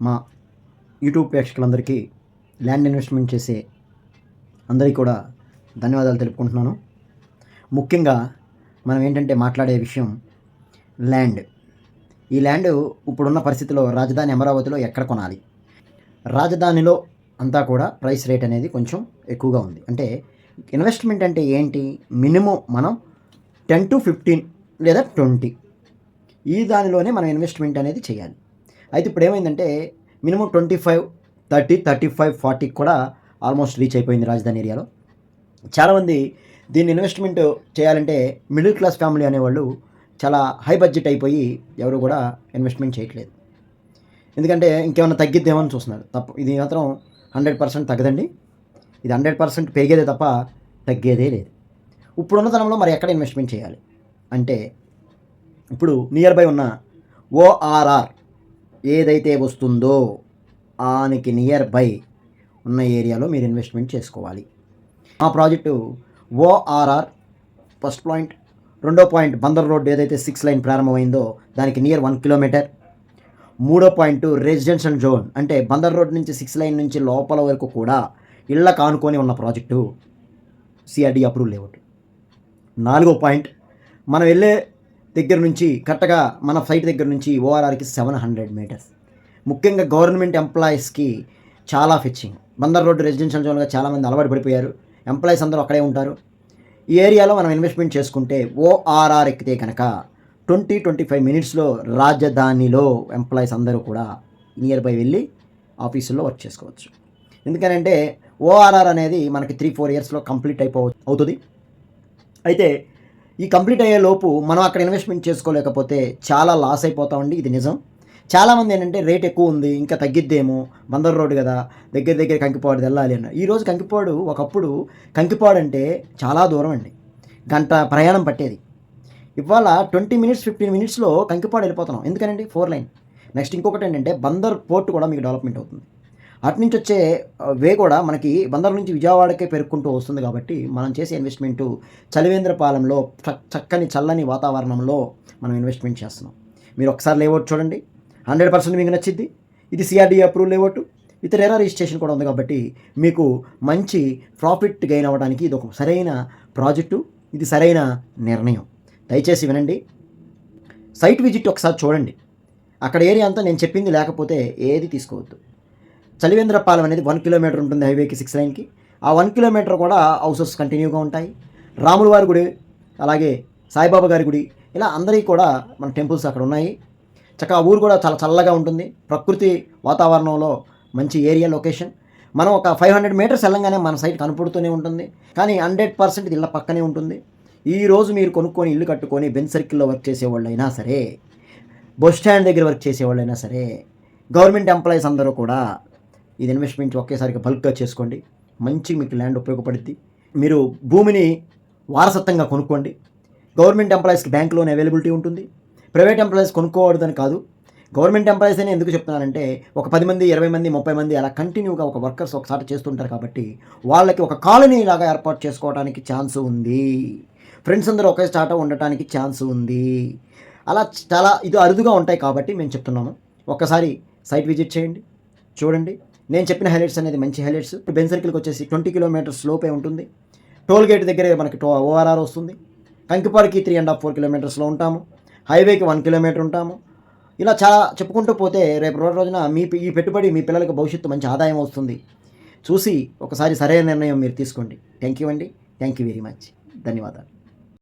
మా యూట్యూబ్ ప్రేక్షకులందరికీ land investment చేసే అందరికీ కూడా ధన్యవాదాలు తెలుపుకుంటున్నాను. ముఖ్యంగా మనం ఏంటంటే మాట్లాడే విషయం ల్యాండ్. ఈ ల్యాండ్ ఇప్పుడున్న పరిస్థితిలో రాజధాని అమరావతిలో ఎక్కడ కొనాలి? రాజధానిలో అంతా కూడా ప్రైస్ రేట్ అనేది కొంచెం ఎక్కువగా ఉంది. అంటే ఇన్వెస్ట్మెంట్ అంటే ఏంటి? మినిమం మనం టెన్ టు ఫిఫ్టీన్ లేదా ట్వంటీ ఈ దానిలోనే మనం ఇన్వెస్ట్మెంట్ అనేది చేయాలి. అయితే ఇప్పుడు ఏమైందంటే minimum twenty five thirty thirty five ఫార్టీకి కూడా ఆల్మోస్ట్ రీచ్ అయిపోయింది రాజధాని ఏరియాలో. చాలామంది దీన్ని ఇన్వెస్ట్మెంట్ చేయాలంటే మిడిల్ క్లాస్ ఫ్యామిలీ అనేవాళ్ళు చాలా హై బడ్జెట్ అయిపోయి ఎవరు కూడా ఇన్వెస్ట్మెంట్ చేయట్లేదు. ఎందుకంటే ఇంకేమైనా తగ్గిద్దేమో అని చూస్తున్నారు. తప్ప ఇది మాత్రం హండ్రెడ్ పర్సెంట్ తగ్గదండి. ఇది హండ్రెడ్ పర్సెంట్ పెరిగేదే తప్ప తగ్గేదే లేదు. ఇప్పుడున్న తనంలో మరి ఎక్కడ ఇన్వెస్ట్మెంట్ చేయాలి? అంటే ఇప్పుడు నియర్ బై ఉన్న ఓఆర్ఆర్ ఏదైతే వస్తుందో ఆనికి నియర్ బై ఉన్న ఏరియాలో మీరు ఇన్వెస్ట్మెంట్ చేసుకోవాలి. ఆ ప్రాజెక్టు ఓఆర్ఆర్ ఫస్ట్ పాయింట్ రెండో పాయింట్ బందర్ రోడ్ ఏదైతే సిక్స్ లైన్ ప్రారంభమైందో దానికి నియర్ వన్ కిలోమీటర్ మూడో పాయింట్ రెసిడెన్షియల్ జోన్ అంటే బందర్ రోడ్ నుంచి సిక్స్ లైన్ నుంచి లోపల వరకు కూడా ఇళ్ళ కానుకొని ఉన్న ప్రాజెక్టు. సిఆర్డి అప్రూవ్ లేఅవుట్ నాలుగో పాయింట్ మనం వెళ్ళే దగ్గర నుంచి కరెక్ట్గా మన సైట్ దగ్గర నుంచి ఓఆర్ఆర్కి సెవెన్ హండ్రెడ్ మీటర్స్. ముఖ్యంగా గవర్నమెంట్ ఎంప్లాయీస్కి చాలా ఫిచ్చింగ్ బందర్ రోడ్డు రెసిడెన్షియల్ జోన్గా చాలామంది అలవాటు పడిపోయారు. ఎంప్లాయీస్ అందరూ అక్కడే ఉంటారు. ఈ ఏరియాలో మనం ఇన్వెస్ట్మెంట్ చేసుకుంటే ఓఆర్ఆర్ ఎక్కితే కనుక ట్వంటీ ట్వంటీ ఫైవ్ మినిట్స్లో రాజధానిలో ఎంప్లాయీస్ అందరూ కూడా నియర్ బై వెళ్ళి ఆఫీసుల్లో వర్క్ చేసుకోవచ్చు. ఎందుకనంటే ఓఆర్ఆర్ అనేది మనకి త్రీ ఫోర్ ఇయర్స్లో కంప్లీట్ అయిపో అవుతుంది. అయితే ఈ కంప్లీట్ అయ్యే లోపు మనం అక్కడ ఇన్వెస్ట్మెంట్ చేసుకోలేకపోతే చాలా లాస్ అయిపోతామండి ఇది నిజం. చాలామంది ఏంటంటే రేట్ ఎక్కువ ఉంది ఇంకా తగ్గిద్దేమో బందర్ రోడ్డు కదా దగ్గర దగ్గర కంకిపాడు వెళ్ళాలి అన్న ఈరోజు కంకిపాడు ఒకప్పుడు కంకిపాడు అంటే చాలా దూరం అండి. గంట ప్రయాణం పట్టేది. ఇవాళ ట్వంటీ మినిట్స్ ఫిఫ్టీన్ మినిట్స్లో కంకిపాడు వెళ్ళిపోతున్నాం. ఎందుకనండి? ఫోర్ లైన్ నెక్స్ట్ ఇంకొకటి ఏంటంటే బందర్ పోర్ట్ కూడా మీకు డెవలప్మెంట్ అవుతుంది. అట్నుంచి వచ్చే వే కూడా మనకి బందర్ నుంచి విజయవాడకే పెరుక్కుంటూ వస్తుంది కాబట్టి మనం చేసే ఇన్వెస్ట్మెంటు చలివేంద్రపాలెంలో చక్కని చల్లని వాతావరణంలో మనం ఇన్వెస్ట్మెంట్ చేస్తున్నాం. మీరు ఒకసారి లేఅవుట్ చూడండి. హండ్రెడ్ పర్సెంట్ మీకు నచ్చింది ఇది CRD approve layout. With RERA registration కూడా ఉంది కాబట్టి మీకు మంచి ప్రాఫిట్ గెయిన్ అవ్వడానికి ఇది ఒక సరైన ప్రాజెక్టు. ఇది సరైన నిర్ణయం. దయచేసి వినండి. సైట్ విజిట్ ఒకసారి చూడండి. అక్కడ ఏరియా అంతా నేను చెప్పింది లేకపోతే ఏది తీసుకోవద్దు. చలివేంద్రపాలెం అనేది వన్ కిలోమీటర్ ఉంటుంది హైవేకి సిక్స్ లైన్కి ఆ వన్ కిలోమీటర్ కూడా హౌసెస్ కంటిన్యూగా ఉంటాయి. రాముల వారి గుడి అలాగే సాయిబాబా గారి గుడి ఇలా అందరికీ కూడా మన టెంపుల్స్ అక్కడ ఉన్నాయి. చక్కగా ఆ ఊరు కూడా చాలా చల్లగా ఉంటుంది. ప్రకృతి వాతావరణంలో మంచి ఏరియా లొకేషన్ మనం ఒక ఫైవ్ హండ్రెడ్ మీటర్స్ వెళ్ళంగానే మన సైట్ కనపడుతూనే ఉంటుంది. కానీ హండ్రెడ్ పర్సెంట్ ఇళ్ళ పక్కనే ఉంటుంది. ఈ రోజు మీరు కొనుక్కొని ఇల్లు కట్టుకొని బెన్ సర్కిల్లో వర్క్ చేసేవాళ్ళైనా సరే బస్ స్టాండ్ దగ్గర వర్క్ చేసేవాళ్ళైనా సరే గవర్నమెంట్ ఎంప్లాయీస్ అందరూ కూడా ఇది ఇన్వెస్ట్మెంట్ ఒకేసారిగా బల్క్గా చేసుకోండి. మంచి మీకు ల్యాండ్ ఉపయోగపడుద్ది. మీరు భూమిని వారసత్వంగా కొనుక్కోండి. గవర్నమెంట్ ఎంప్లాయీస్కి బ్యాంక్ లోన్ అవైలబిలిటీ ఉంటుంది. ప్రైవేట్ ఎంప్లాయీస్ కొనుక్కోవద్దని కాదు. గవర్నమెంట్ ఎంప్లాయీస్ అని ఎందుకు చెప్తున్నానంటే ఒక పది మంది ఇరవై మంది ముప్పై మంది అలా కంటిన్యూగా ఒక వర్కర్స్ ఒకసారి చేస్తుంటారు కాబట్టి వాళ్ళకి ఒక కాలనీ లాగా ఏర్పాటు చేసుకోవడానికి ఛాన్స్ ఉంది. ఫ్రెండ్స్ అందరూ ఒకే స్టార్ట్ ఉండటానికి ఛాన్స్ ఉంది. అలా చాలా ఇది అరుదుగా ఉంటాయి కాబట్టి మేము చెప్తున్నాము. ఒక్కసారి సైట్ విజిట్ చేయండి. చూడండి. నేను చెప్పిన హైలైట్స్ అనేది మంచి హైలైట్స్. బెన్ సర్కిల్కి వచ్చేసి ట్వంటీ కిలోమీటర్స్ లోపే ఉంటుంది. టోల్ గేట్ దగ్గరే మనకి టో ఓఆర్ఆర్ వస్తుంది. కంకిపాడుకి త్రీ అండ్ హాఫ్ ఫోర్ కిలోమీటర్స్లో ఉంటాము. హైవేకి వన్ కిలోమీటర్ ఉంటాము. ఇలా చాలా చెప్పుకుంటూ పోతే రేపు రోజు రోజున మీ ఈ పెట్టుబడి మీ పిల్లలకు భవిష్యత్తు మంచి ఆదాయం వస్తుంది. చూసి ఒకసారి సరైన నిర్ణయం మీరు తీసుకోండి. థ్యాంక్ యూ అండి. థ్యాంక్ యూ వెరీ మచ్ ధన్యవాదాలు.